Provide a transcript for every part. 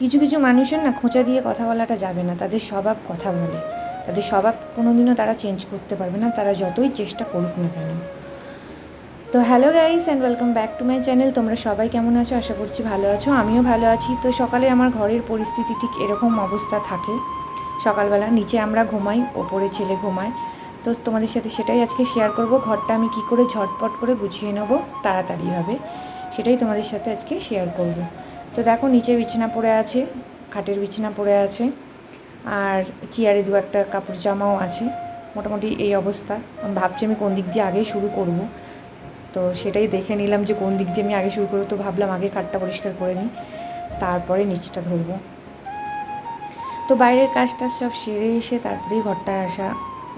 কিছু কিছু মানুষের না খোঁচা দিয়ে কথা বলাটা যাবে না, তাদের স্বভাব কথা বলে। তাদের স্বভাব কোনো দিনও তারা চেঞ্জ করতে পারবে না, তারা যতই চেষ্টা করুক না কেন। তো hello guys and welcome back to my channel তোমরা সবাই কেমন আছো? আশা করছি ভালো আছো, আমিও ভালো আছি। তো সকালে আমার ঘরের পরিস্থিতি ঠিক এরকম অবস্থা থাকে। সকালবেলা নিচে আমরা ঘুমাই, ওপরে ছেলে ঘুমায়। তো তোমাদের সাথে সেটাই আজকে শেয়ার করব, ঘরটা আমি কি করে ঝটপট করে গুছিয়ে নেব তাড়াতাড়িভাবে সেটাই তোমাদের সাথে আজকে শেয়ার করব। তো দেখো নিচে বিছানা পড়ে আছে, খাটের বিছানা পড়ে আছে, আর চেয়ারে দু একটা কাপড় জামাও আছে, মোটামুটি এই অবস্থা। আমি ভাবছি আমি কোন দিক দিয়ে আগে শুরু করব। তো সেটাই দেখে নিলাম যে কোন দিক দিয়ে আমি আগে শুরু করব। তো ভাবলাম আগে খাটটা পরিষ্কার করে নিই, তারপরে নিচটা ধরবো। তো বাইরের কাজটা সব সেরে এসে তারপরেই ঘরটায় আসা,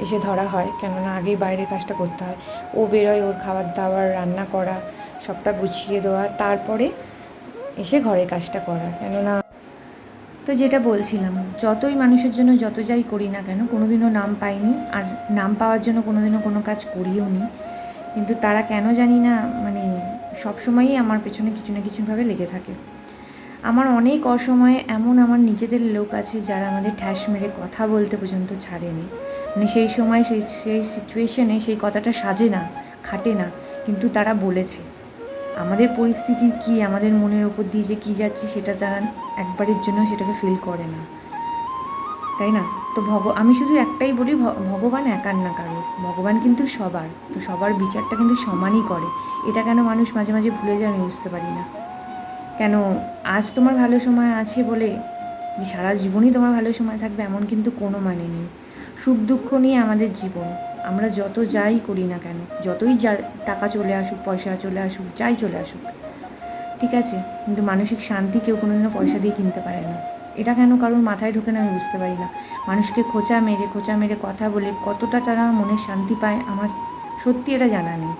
এসে ধরা হয়। কেননা আগেই বাইরের কাজটা করতে হয়। ও বেরোয়, ওর খাবার দাবার, রান্না করা, সবটা গুছিয়ে দেওয়া, তারপরে এসে ঘরের কাজটা করা, কেননা তো যেটা বলছিলাম, যতই মানুষের জন্য যত যাই করি না কেন, কোনোদিনও নাম পাইনি, আর নাম পাওয়ার জন্য কোনোদিনও কোনো কাজ করিও নি। কিন্তু তারা কেন জানি না মানে সবসময়ই আমার পেছনে কিছু না কিছুভাবে লেগে থাকে। আমার অনেক অসময়ে এমন আমার নিজেদের লোক আছে যারা আমাদের ঠ্যাস মেরে কথা বলতে পর্যন্ত ছাড়েনি। মানে সেই সময় সেই সেই সিচুয়েশনে সেই কথাটা সাজে না, খাটে না, কিন্তু তারা বলেছে। আমাদের পরিস্থিতি কি, আমাদের মনের ওপর দিয়ে যে কী যাচ্ছে সেটা তারা একবারের জন্য সেটাকে ফিল করে না। তাই না? তো ভগ, আমি শুধু একটাই বলি ভগবান একার না কারোর, ভগবান কিন্তু সবার। তো সবার বিচারটা কিন্তু সমানই করে। এটা কেন মানুষ মাঝে মাঝে ভুলে যায় আমি বুঝতে পারি না। কেন আজ তোমার ভালো সময় আছে বলে যে সারা জীবনই তোমার ভালো সময় থাকবে এমন কিন্তু কোনো মানে নেই। সুখ দুঃখ নিয়ে আমাদের জীবন। আমরা যত যাই করি না কেন, যতই যা, টাকা চলে আসুক, পয়সা চলে আসুক, যাই চলে আসুক, ঠিক আছে? কিন্তু মানসিক শান্তি কেউ কোনোদিনও পয়সা দিয়ে কিনতে পারে না। এটা কেন কারোর মাথায় ঢোকে না আমি বুঝতে পারি না। মানুষকে খোঁচা মেরে খোঁচা মেরে কথা বলে কতটা তারা মনে শান্তি পায়, আমার সত্যি এটা জানা নেই।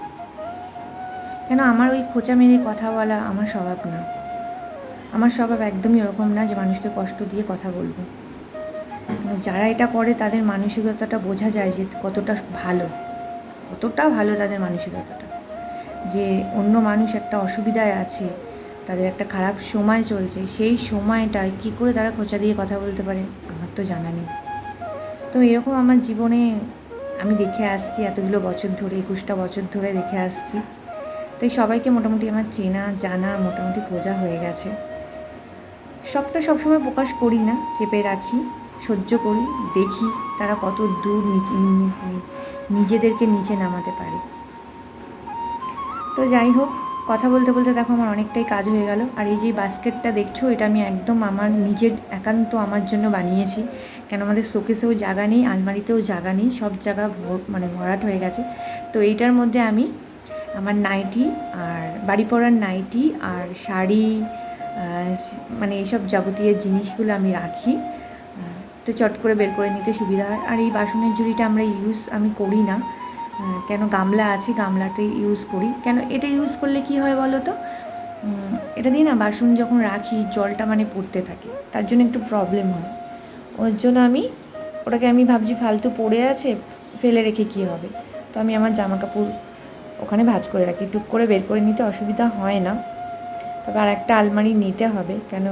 কেন আমার ওই খোঁচা মেরে কথা বলা আমার স্বভাব না। আমার স্বভাব একদমই ওরকম না যে মানুষকে কষ্ট দিয়ে কথা বলব। যারা এটা করে, তাদের মানসিকতাটা বোঝা যায় যে কতটা ভালো। কতটা ভালো তাদের মানসিকতাটা। যে অন্য মানুষ একটা অসুবিধায় আছে, তাদের একটা খারাপ সময় চলছে, সেই সময়টায় কী করে তারা খোঁচা দিয়ে কথা বলতে পারে, আমার তো জানা নেই। তো এরকম আমার জীবনে আমি দেখে আসছি, এতগুলো বছর ধরে, একুশটা বছর ধরে দেখে আসছি। তো এই সবাইকে মোটামুটি আমার চেনা, জানা, মোটামুটি বোঝা হয়ে গেছে। সবটা সবসময় প্রকাশ করি না, চেপে রাখি। সহ্য করি, দেখি তারা কত দূর নিজেদেরকে নিচে নামাতে পারে। তো যাই হোক, কথা বলতে বলতে দেখো আমার অনেকটাই কাজ হয়ে গেল। আর এই যে বাস্কেটটা দেখছ, এটা আমি একদম আমার নিজের একান্ত আমার জন্য বানিয়েছি। কেন আমাদের শোকেসেও জায়গা নেই, আলমারিতেও জায়গা নেই, সব জায়গা মানে ভরাট হয়ে গেছে। তো এইটার মধ্যে আমি আমার নাইটি আর বাড়ি পরার নাইটি আর শাড়ি মানে এইসব যাবতীয় জিনিসগুলো আমি রাখি। তো চট করে বের করে নিতে সুবিধা হয়। আর এই বাসনের ঝুড়িটা আমরা ইউজ আমি করি না। কেন গামলা আছে, গামলাতে ইউজ করি। কেন এটা ইউজ করলে কি হয় বলো তো? এটা দিয়ে না বাসন যখন রাখি, জলটা মানে পড়তে থাকে। তার জন্য একটু প্রবলেম হয়। ওর জন্য আমি, ওটাকে আমি ভাবছি ফালতু পড়ে আছে, ফেলে রেখে কী হবে? তো আমি আমার জামা কাপড় ওখানে ভাজ করে রাখি। টুক করে বের করে নিতে অসুবিধা হয় না। তবে আর একটা আলমারি নিতে হবে। কেন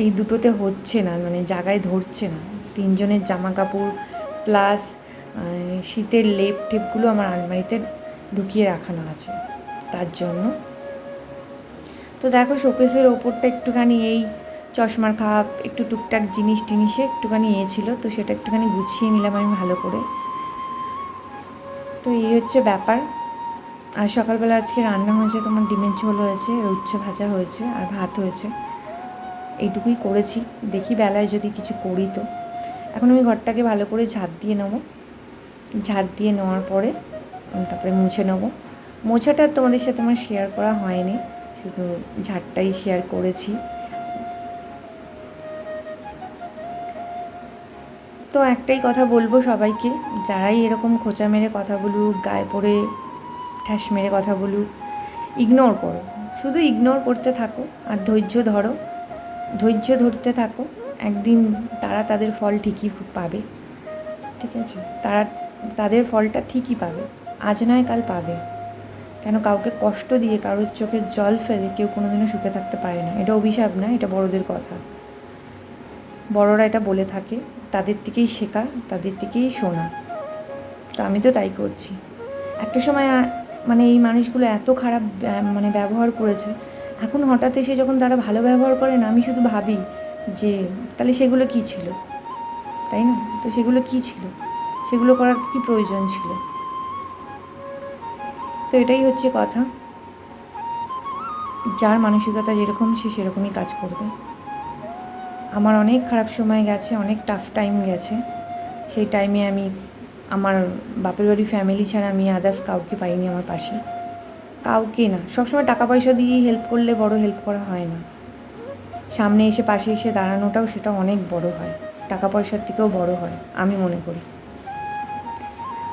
এই দুটোতে হচ্ছে না মানে জায়গায় ধরছে না। তিনজনের জামা কাপড় প্লাস শীতের লেপ টেপগুলো আমার আলমারিতে ঢুকিয়ে রাখানো আছে। তার জন্য। তো দেখো শোকেসের ওপরটা একটুখানি এই চশমার খাপ, একটু টুকটাক জিনিস টিনিসে একটুখানি ইয়ে ছিল, তো সেটা একটুখানি গুছিয়ে নিলাম আমি ভালো করে। তো এই হচ্ছে ব্যাপার। আর সকালবেলা আজকে রান্না হয়েছে, তোমার ডিমের ঝোল হয়েছে উচ্ছে ভাজা হয়েছে, আর ভাত হয়েছে। এইটুকুই করেছি। দেখি বেলায় যদি কিছু করি তো। এখন আমি ঘরটাকে ভালো করে ঝাড় দিয়ে নেব। ঝাড় দিয়ে নেওয়ার পরে তারপরে মুছে নেব। মোছাটা তোমাদের সাথে আমার শেয়ার করা হয়নি। শুধু ঝাড়টাই শেয়ার করেছি। তো একটাই কথা বলব সবাইকে, যারাই এরকম খোঁচা মেরে কথা বলুক, গায়ে পড়ে ঠ্যাস মেরে কথা বলুক ইগনোর করো। শুধু ইগনোর করতে থাকো আর ধৈর্য ধরো। ধৈর্য ধরতে থাকো। একদিন তারা তাদের ফল ঠিকই পাবে। ঠিক আছে? তারা তাদের ফলটা ঠিকই পাবে। আজ নয়, কাল পাবে। কেন? কাউকে কষ্ট দিয়ে কারোর চোখের জল ফেলে কেউ কোনোদিনও সুখে থাকতে পারে না। এটা অভিশাপ না, এটা বড়দের কথা। বড়রা এটা বলে থাকে, তাদের থেকেই শেখা, তাদের থেকেই শোনা। তো আমি তো তাই করছি। একটা সময় মানে এই মানুষগুলো এত খারাপ মানে ব্যবহার করেছে এখন হঠাৎ এসে যখন তারা ভালো ব্যবহার করে না, আমি শুধু ভাবি যে, তাহলে সেগুলো কী ছিল? তাই না? তো সেগুলো কী ছিল? সেগুলো করার কি প্রয়োজন ছিল? তো এটাই হচ্ছে কথা। যার মানসিকতা যেরকম, সে সেরকমই কাজ করবে। আমার অনেক খারাপ সময় গেছে, অনেক টাফ টাইম গেছে। সেই টাইমে আমি, আমার বাপের বাড়ি ফ্যামিলি ছাড়া আমি আদার্স কাউকে পাইনি আমার পাশে। কাউকে না। সবসময় টাকা পয়সা দিয়েই হেল্প করলে বড় হেল্প করা হয় না। সামনে এসে পাশে এসে দাঁড়ানোটাও সেটা অনেক বড় হয়। টাকা পয়সার থেকেও বড় হয়, আমি মনে করি।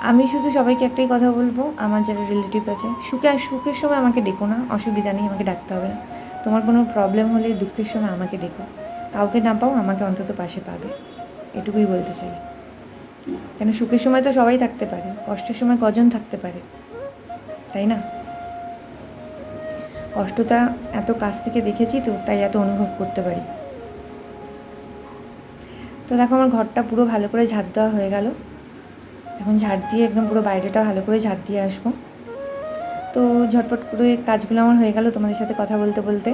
আমি শুধু সবাইকে একটাই কথা বলব, আমার যারা রিলেটিভ আছে, সুখে আর সুখের সময় আমাকে ডেকো না, অসুবিধা নেই, আমাকে ডাকতে হবে না। তোমার কোনো প্রবলেম হলে দুঃখের সময় আমাকে ডেকো। কাউকে না পাও, আমাকে অন্তত পাশে পাবে। এটুকুই বলতে চাই। কেন সুখের সময় তো সবাই থাকতে পারে, কষ্টের সময় কজন থাকতে পারে? তাই না? কষ্টটা এত কাছ থেকে দেখেছি তো, তাই এত অনুভব করতে পারি। তো দেখো আমার ঘরটা পুরো ভালো করে ঝাঁট দেওয়া হয়ে গেল। এখন ঝাড় দিয়ে একদম পুরো বাইরেটা ভালো করে ঝাঁট দিয়ে আসব। তো ঝটপট করে কাজগুলো আমার হয়ে গেল, তোমাদের সাথে কথা বলতে বলতে।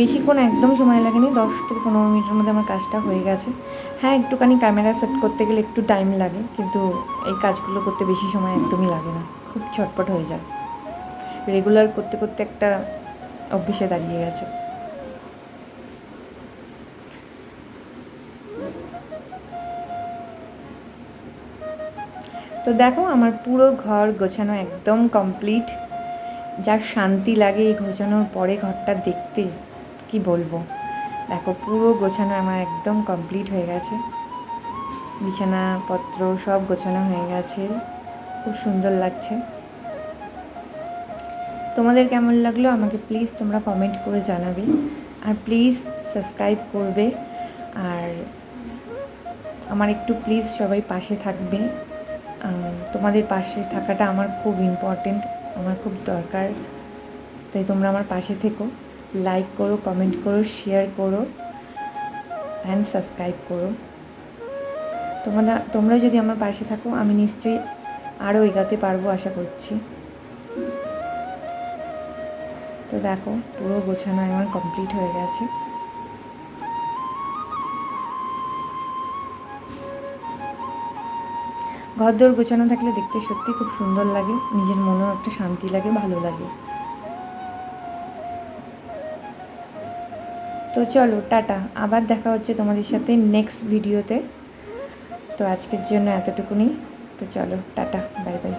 বেশিক্ষণ একদম সময় লাগেনি, দশ থেকে পনেরো মিনিটের মধ্যে আমার কাজটা হয়ে গেছে। হ্যাঁ একটুখানি ক্যামেরা সেট করতে গেলে একটু টাইম লাগে, কিন্তু এই কাজগুলো করতে বেশি সময় একদমই লাগে না, খুব ছটপট হয়ে যায়। রেগুলার করতে করতে একটা অভ্যেসে দাঁড়িয়ে গেছে। তো দেখো, আমার পুরো ঘর গোছানো একদম কমপ্লিট যা শান্তি লাগে এই গোছানোর পরে ঘরটা দেখতে। কি বলব? দেখো, পুরো গোছানো আমার একদম কমপ্লিট হয়ে গেছে। বিছানাপত্র সব গোছানো হয়ে গেছে। খুব সুন্দর লাগছে। তোমাদের কেমন লাগল আমাকে প্লিজ তোমরা কমেন্ট করে জানাবে। আর প্লিজ সাবস্ক্রাইব করবে। আর আমার একটু প্লিজ সবাই পাশে থাকবে। তোমাদের পাশে থাকাটা আমার খুব ইম্পর্টেন্ট আমার খুব দরকার। তাই তোমরা আমার পাশে থেকো। লাইক করো কমেন্ট করো শেয়ার করো অ্যান্ড সাবস্ক্রাইব করো। তোমরা তোমরা যদি আমার পাশে থাকো, আমি নিশ্চয়ই আরও এগাতে পারব, আশা করছি। তো দেখো, পুরো গোছানো আমার কমপ্লিট হয়ে গেছে। ঘরদোর গোছানো থাকলে দেখতে সত্যি খুব সুন্দর লাগে, নিজের মনেও একটা শান্তি লাগে, ভালো লাগে। তো চলো, টাটা। আবার দেখা হচ্ছে তোমাদের সাথে নেক্সট ভিডিওতে তো। আজকের জন্য এতটুকুনি। তো চলো, টাটা বাই বাই